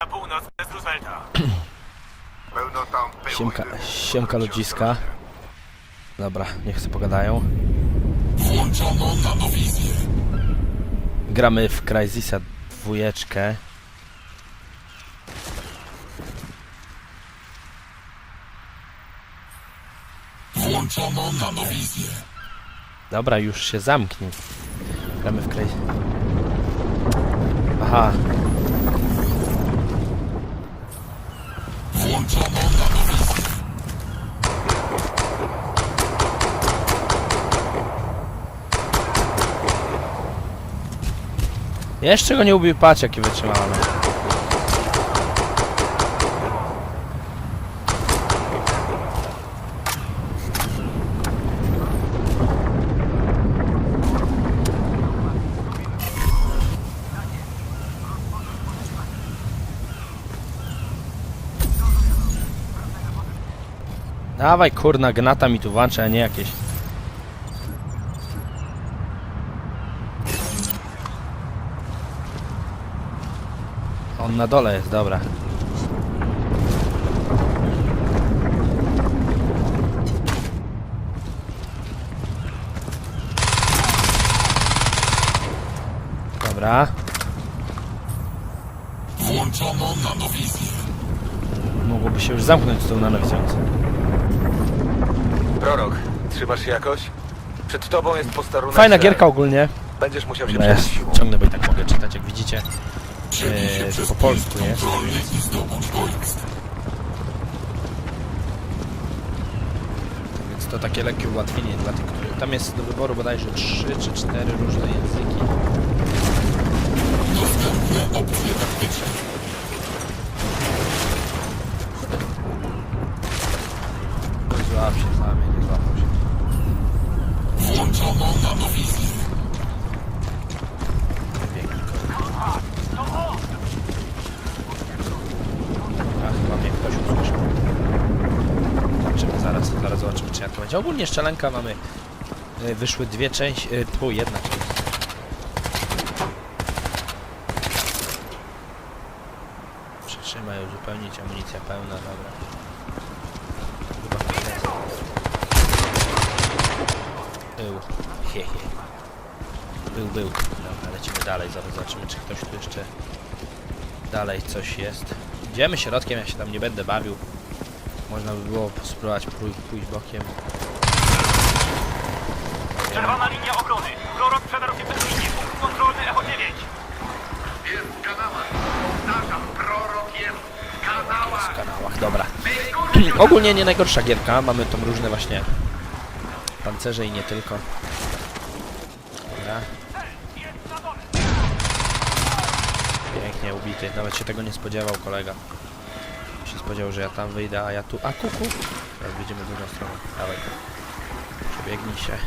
na północ bez Roosevelta. Pełno tam pyłu Siemka, dymu. siemka ludziska. Dobra, niech sobie pogadają. Włączono nanowizję. Gramy w Crysisa dwójeczkę. Włączono nanowizję. Dobra, już się zamknij. Gramy w Crysis. Aha, jeszcze go nie ubił, patrz jaki wytrzymamy. Dawaj kurna, gnata mi tu włącza, a nie jakieś. On na dole jest, dobra. Dobra. Włączono nanowizję. Mogłoby się już zamknąć z tą nanowicją. Prorok, trzymasz się jakoś? Przed tobą jest posterunek. Fajna że gierka ogólnie. Będziesz musiał się ja przejść siłą. ciągnę, bo i tak mogę czytać, jak widzicie. Przez po polsku kontrolny więc- to takie lekkie ułatwienie dla tych, których... Tam jest do wyboru bodajże 3 czy 4 różne języki. Dostępne opcje taktyczne. Złap się sam, ja nie złapał się. Włączono nanowizję. Biegnij, kurwa. A, chyba mnie ktoś usłyszał. Zobaczymy zaraz, zaraz zobaczymy czy jak Ogólnie szczelenka mamy... y, Wyszły dwie części... y, Tu, jedna część. Przytrzymaj, uzupełnić, amunicja pełna, dobra. Był. He, he. Był, był. Dobra, lecimy dalej, zaraz zobaczymy, czy ktoś tu jeszcze dalej coś jest. Idziemy środkiem, ja się tam nie będę bawił. Można by było spróbować pój- pójść bokiem. Czerwona linia obrony. Prorok przedarł się przez linię. Punkt kontrolny Echo 9. Jest w kanałach. Powtarzam, prorok jest w kanałach. w kanałach, dobra. Ogólnie nie najgorsza gierka, mamy tam różne właśnie pancerze i nie tylko. Dobra. Pięknie ubity, nawet się tego nie spodziewał kolega. Się spodziewał, że ja tam wyjdę, a ja tu... A kuku! Teraz wyjdziemy w drugą stronę. Dawaj. Przebiegnij się.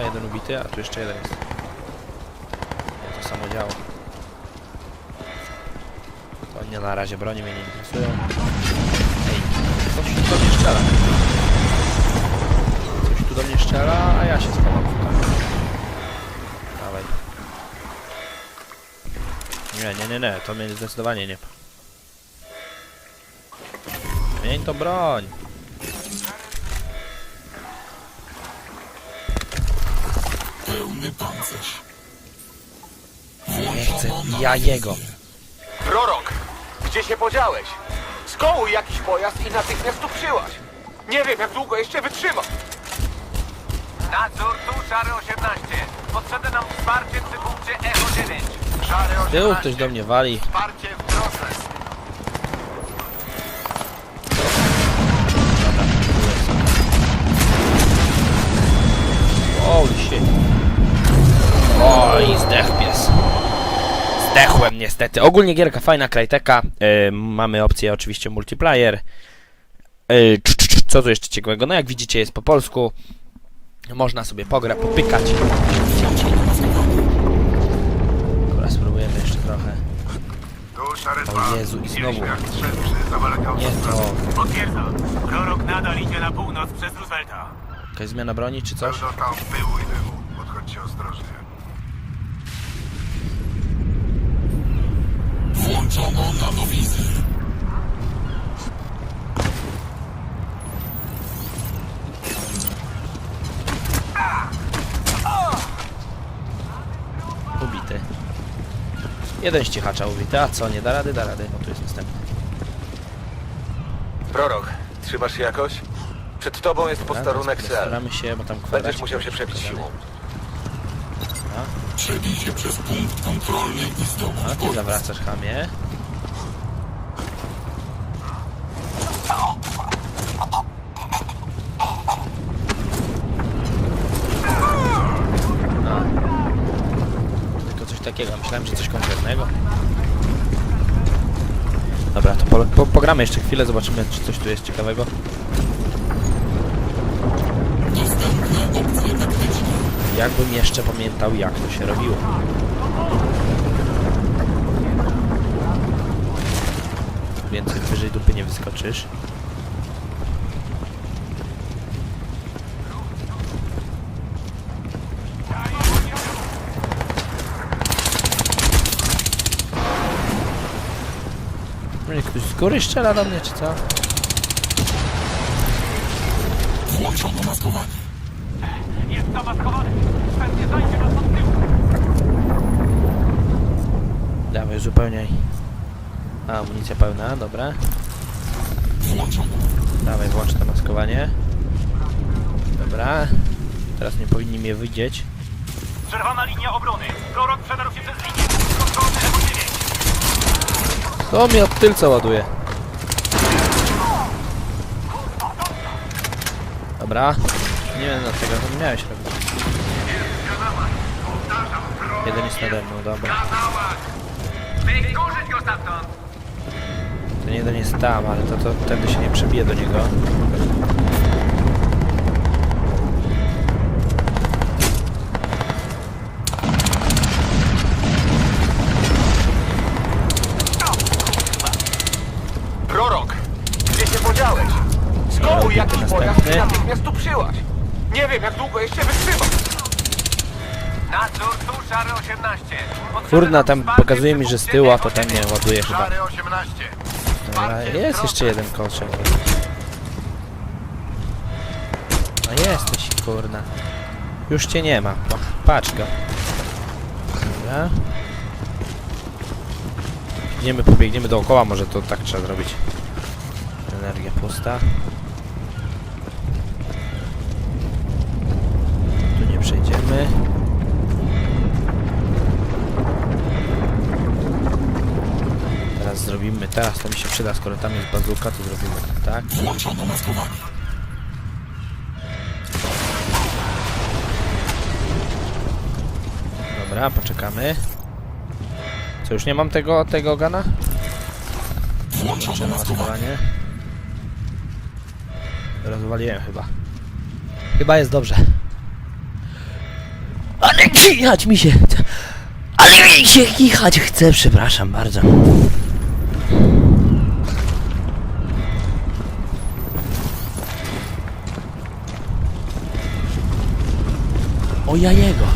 Jeden ubity, a tu jeszcze jeden jest. Nie, to samo działo. To nie na razie broni mnie nie interesują. Ej, coś tu do mnie strzela. Coś tu do mnie strzela, a ja się schowam kamieniu. Dawaj. Nie, nie, nie, nie, to mnie zdecydowanie nie. Mień to broń. Pełny pancerz. Nie chcę, ja jego. Prorok, gdzie się podziałeś? Skołuj jakiś pojazd i natychmiast tu przyłaź. Nie wiem, jak długo jeszcze wytrzyma. Nadzór tu, Szary 18. Potrzebne nam wsparcie przy punkcie Echo 9. Szary Z tyłu 18. ktoś do mnie wali. Wsparcie w drodze. Holy shit. Oj, zdech pies. Zdechłem niestety. Ogólnie gierka fajna, krajteka. Yy, mamy opcję oczywiście multiplayer. Yy, cz, cz, cz, co tu jeszcze ciekawego? No jak widzicie jest po polsku. Można sobie pogra, popykać. Dobra, spróbujemy jeszcze trochę. O 2. Jezu, i znowu. Nie to. Potwierdzam. Prorok nadal idzie na północ przez Roosevelta. Jakaś zmiana broni czy coś? I. Podchodźcie ostrożnie. Włączono nanowizję. Ubity. Jeden ścichacza ubity, a co, nie da rady? Da rady. O, tu jest następny. Prorok, trzymasz się jakoś? Przed tobą jest Dobra, posterunek teraz cel. Staramy się, bo tam kwadracik Będziesz musiał się przebić siłą. Przebij się przez punkt kontrolny i A zdobądź ty pojazd. zawracasz chamie. A. Tylko coś takiego. Myślałem, że coś konkretnego. Dobra, to po, po, pogramy jeszcze chwilę, zobaczymy, czy coś tu jest ciekawego. Jakbym jeszcze pamiętał, jak to się robiło. Więcej wyżej dupy nie wyskoczysz. No nie, ktoś z góry strzela do mnie, czy co? Włączono maskowanie. Jest zamaskowany. Pewnie zajdzie nas od tyłu. Dawaj, uzupełniaj. A, amunicja pełna, dobra. Dawaj, włącz to maskowanie. Dobra. Teraz nie powinni mnie widzieć. Przerwana linia obrony. Prorok przedarł się przez linię. Kontrolny Echo 9. To mnie od tylca ładuje. Dobra. Nie wiem dlaczego to miałeś robić. Jeden jest nade mną, dobra. Wykurzyć go stamtąd. Ten jeden jest tam, ale to, to wtedy się nie przebije do niego. Prorok, gdzie się podziałeś? Znowu jakiś pojazd i następny. natychmiast tu przyłaś. Nie wiem, jak długo jeszcze wytrzymasz. Kurna, tam pokazuje mi, że z tyłu, a 9. nie ładuje chyba. Szary 18. Dobra, jest jeszcze jeden koszek. No jesteś, kurna. Już cię nie ma. Pa- Patrz go. Dobra. Biegniemy, pobiegniemy dookoła, może to tak trzeba zrobić. Energia pusta. Tu nie przejdziemy. Teraz zrobimy, teraz to mi się przyda, skoro tam jest bazuka, to zrobimy tak. Włączono maskowanie. Dobra, poczekamy. Co, już nie mam tego, tego gana? Włączono maskowanie. Maskowanie. Rozwaliłem chyba. Chyba jest dobrze. Ale kichać mi się! Ale mi się kichać chce, przepraszam bardzo. Ja jego.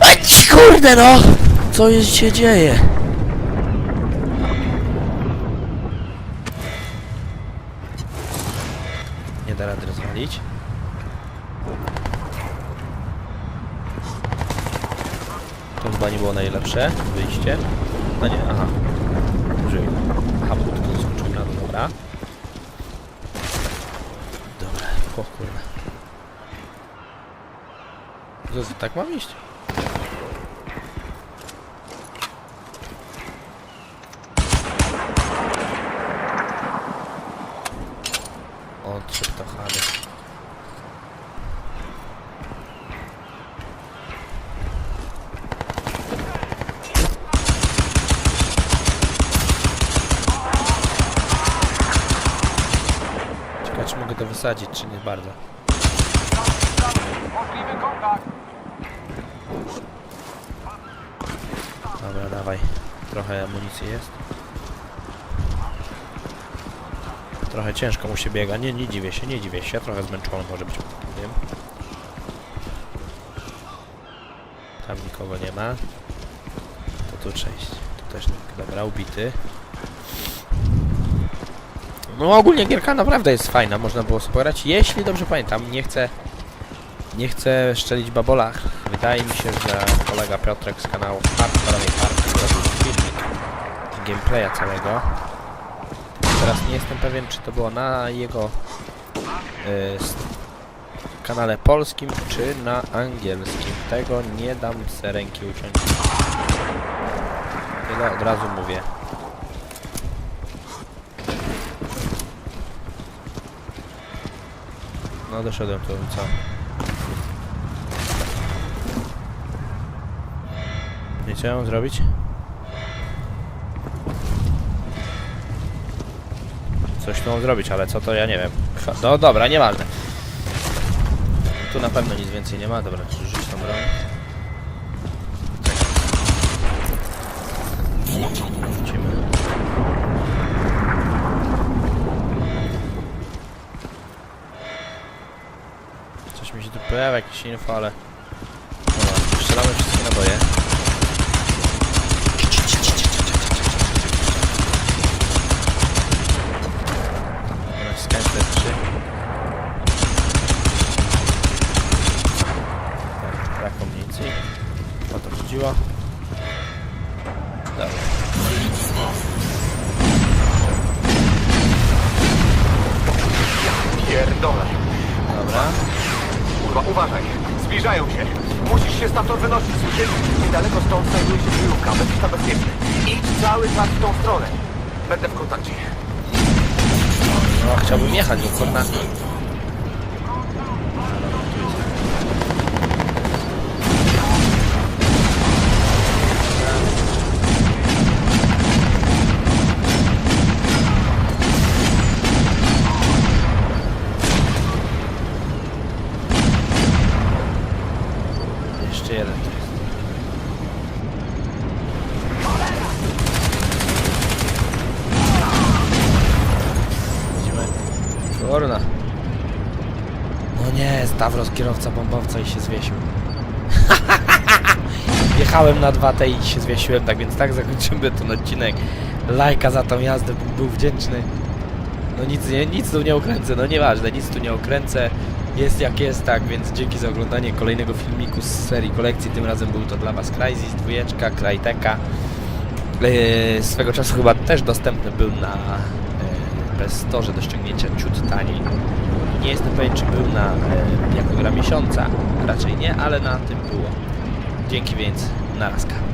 Ej, kurde no! Co jest, się dzieje? Nie da rady rozwalić. To chyba nie było najlepsze wyjście. No nie, aha. Użyj. Aha, bo to skoczył na dobra. Dobra, o to tak mam iść? Wysadzić, czy nie bardzo. Dobra, dawaj. Trochę amunicji jest. Trochę ciężko mu się biega. Nie, nie dziwię się, nie dziwię się. Trochę zmęczony może być. Wiem. Tam nikogo nie ma. To tu część. Tu też nie. Dobra, ubity. No ogólnie gierka naprawdę jest fajna, można było grać. Jeśli dobrze pamiętam, nie chcę nie chcę szczelić babolach. Wydaje mi się, że kolega Piotrek z kanału Hardcore Party zrobił filmik gameplaya całego. Teraz nie jestem pewien, czy to było na jego y, kanale polskim, czy na angielskim. Tego nie dam se ręki uciąć. Tyle od razu mówię. No doszedłem tu, co? Nie mam zrobić? Coś tu mam zrobić, ale co to ja nie wiem. No dobra, nieważne. Tu na pewno nic więcej nie ma, dobra, pojawia, jakieś info, ale... Dobra, strzelamy wszystkie naboje. Naciskałem te trzy. Tak, brak amunicji. O to. Dobra. Pierdolę. Dobra. Uważaj. Zbliżają się. Musisz się stamtąd wynosić, słyszysz? Niedaleko stąd znajduje się kryjówka. Będziesz tam bezpieczny. Idź cały czas w tą stronę. Będę w kontakcie. No, chciałbym jechać, bo kurna... Jeszcze jeden. Widzimy. Kurna. No nie, Stavros kierowca bombowca i się zwiesił. Jechałem na 2T i się zwiesiłem, tak więc tak zakończymy ten odcinek. Lajka za tą jazdę, był wdzięczny. No nic, nie, nic tu nie okręcę, no nieważne, nic tu nie okręcę. Jest jak jest, tak, więc dzięki za oglądanie kolejnego filmiku z serii kolekcji. Tym razem był to dla Was Crysis, dwójeczka, Cryteka. Yy, swego czasu chyba też dostępny był na yy, bez torze do ściągnięcia ciut taniej. Nie jestem pewien, czy był na yy, jako gra miesiąca, raczej nie, ale na tym było. Dzięki więc, narazka.